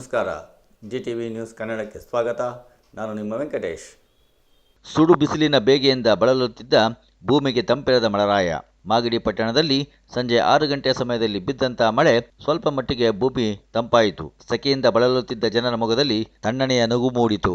ನಮಸ್ಕಾರ. G T V news ಕನ್ನಡಕ್ಕೆ ಸ್ವಾಗತ. ನಾನು ನಿಮ್ಮ ವೆಂಕಟೇಶ್. ಸುಡು ಬಿಸಿಲಿನ ಬೇಗೆಯಿಂದ ಬಳಲುತ್ತಿದ್ದ ಭೂಮಿಗೆ ತಂಪಿರದ ಮಳರಾಯ. ಮಾಗಡಿ ಪಟ್ಟಣದಲ್ಲಿ ಸಂಜೆ ಆರು ಗಂಟೆಯ ಸಮಯದಲ್ಲಿ ಬಿದ್ದಂತಹ ಮಳೆ ಸ್ವಲ್ಪ ಮಟ್ಟಿಗೆ ಭೂಮಿ ತಂಪಾಯಿತು. ಸೆಕೆಯಿಂದ ಬಳಲುತ್ತಿದ್ದ ಜನರ ಮೊಗದಲ್ಲಿ ತಣ್ಣನೆಯ ನಗು ಮೂಡಿತು.